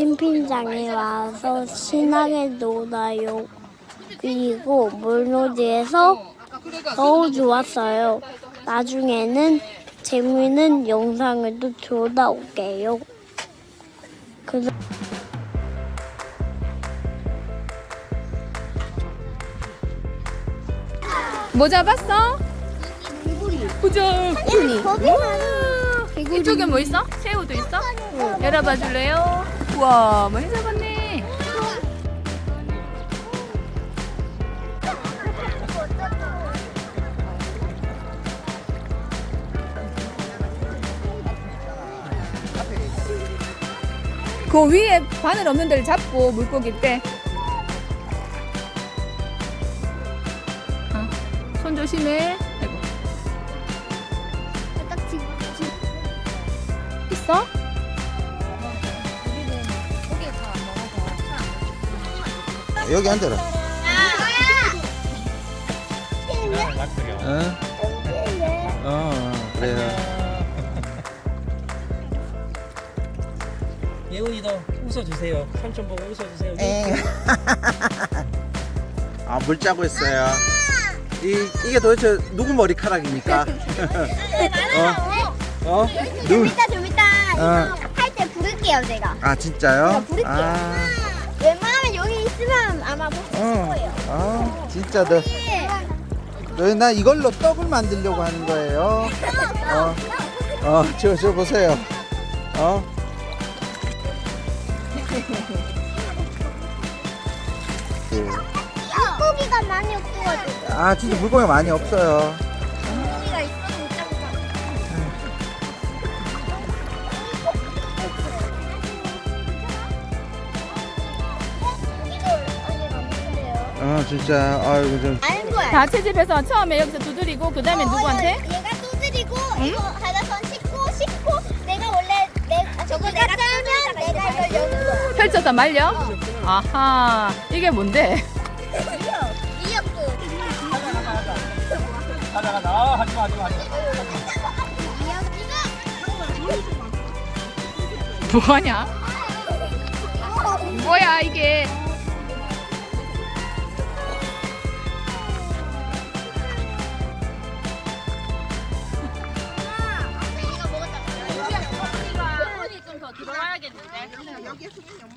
캠핑장에 와서 신나게 놀아요. 그리고 물놀이에서 너무 좋았어요. 나중에는 재미있는 영상을 또 돌아올게요. 그뭐 잡았어? 보자. 거기는 이쪽에 뭐 있어? 새우도 있어? 열어봐 줄래요? 우와, 많이 잡았네. 그 위에 바늘 없는 데를 잡고 물고기 빼. 어, 손 조심해. 아이고. 있어? 여기 앉아라. 응? 어, 그래요. 예훈이도 웃어주세요. 삼촌 보고 웃어주세요. 엥. 아, 물 짜고 있어요. 이, 이게 도대체 누구 머리카락입니까? 어? 어? 누구? 이따 좀 이따 어. 이거 할 때 부를게요 제가. 아, 진짜요? 부를게요. 아, 웬만하면 있으면 아마 못쓸 어. 거예요. 아, 진짜 너, 너, 나 이걸로 떡을 만들려고 하는 거예요. 어, 어, 저, 저 보세요. 어? 네. 물고기가 많이 없어가지고. 아, 진짜 물고기 많이 없어요. 어, 진짜, 아이고, 좀. 아는 거야. 다 채집해서 처음에 여기서 두드리고 그 다음에 누구한테? 얘가 두드리고 이거 하나선 씻고 씻고 내가 원래 내 저거 내가 짜면 내가 이걸 여는 거야. 펼쳐서 말려? 아하 이게 뭔데? 이역도. 가자 가자. 아, 하지마 하지마 하지마. 뭐하냐? 뭐야 이게 들어와야겠는데